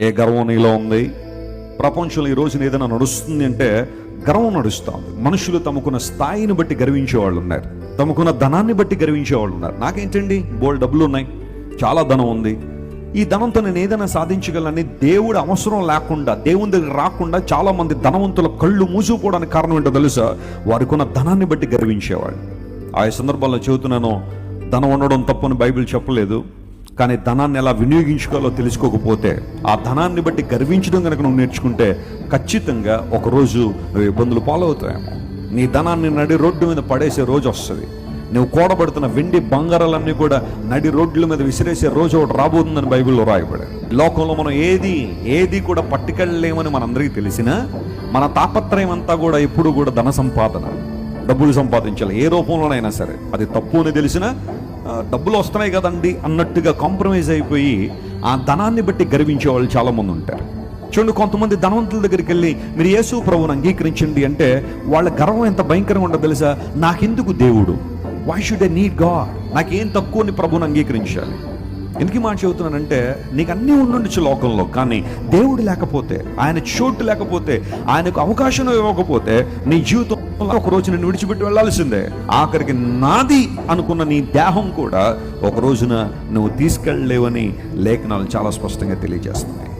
ఏ గర్వం నీలో ఉంది? ప్రపంచంలో ఈ రోజున ఏదైనా నడుస్తుంది అంటే గర్వం నడుస్తుంది. మనుషులు తమకున్న స్థాయిని బట్టి గర్వించే వాళ్ళు ఉన్నారు. తమకున్న ధనాన్ని బట్టి గర్వించే వాళ్ళు ఉన్నారు. నాకేంటండి? బోల్ డబ్బులు ఉన్నాయి. చాలా ధనం ఉంది. ఈ ధనంతో నేను ఏదైనా సాధించగలని దేవుడు అవసరం లేకుండా దేవుని దగ్గర రాకుండా చాలా మంది ధనవంతుల కళ్ళు మూసుకుపోవడానికి కారణం ఏంటో తెలుసా? వారికి ఉన్న ధనాన్ని బట్టి గర్వించేవాళ్ళు. ఆ సందర్భంలో చెబుతున్నాను ధనం ఉండడం తప్పని బైబిల్ చెప్పలేదు. కానీ ధనాన్ని ఎలా వినియోగించుకోవాలో తెలుసుకోకపోతే ఆ ధనాన్ని బట్టి గర్వించడం కనుక నువ్వు నేర్చుకుంటే ఖచ్చితంగా ఒకరోజు నువ్వు ఇబ్బందులు పాలవుతాయేమో నీ ధనాన్ని నడి రోడ్డు మీద పడేసే రోజు వస్తుంది. నువ్వు కూడబడుతున్న వెండి బంగారాలన్నీ కూడా నడి రోడ్ల మీద విసిరేసే రోజు ఒకటి రాబోతుందని బైబిల్లో రాయబడి లోకంలో మనం ఏది ఏది కూడా పట్టుకెళ్ళలేమని మనందరికీ తెలిసినా మన తాపత్రయం అంతా కూడా ఎప్పుడు కూడా ధన సంపాదన డబ్బులు సంపాదించాలి. ఏ రూపంలోనైనా సరే. అది తప్పు అని తెలిసినా డబ్బులు వస్తున్నాయి కదండి అన్నట్టుగా కాంప్రమైజ్ అయిపోయి ఆ ధనాన్ని బట్టి గర్వించే వాళ్ళు చాలామంది ఉంటారు. చూడండి కొంతమంది ధనవంతుల దగ్గరికి వెళ్ళి మీరు యేసు ప్రభువుని అంగీకరించండి అంటే వాళ్ళ గర్వం ఎంత భయంకరంగా ఉండదు తెలుసా? నాకెందుకు దేవుడు? Why should I need God నాకేం తక్కువని ప్రభువుని అంగీకరించాలి? ఎందుకు మాట చెబుతున్నానంటే నీకు అన్నీ ఉండుండొచ్చు లోకంలో కానీ దేవుడు లేకపోతే ఆయన చోటు లేకపోతే ఆయనకు అవకాశం ఇవ్వకపోతే నీ జీవితం ఒక రోజు నేను విడిచిపెట్టి వెళ్ళాల్సిందే. ఆఖరికి నాది అనుకున్న నీ దేహం కూడా ఒక రోజున నువ్వు తీసుకెళ్ళలేవని లేఖనాలు చాలా స్పష్టంగా తెలియజేస్తున్నాయి.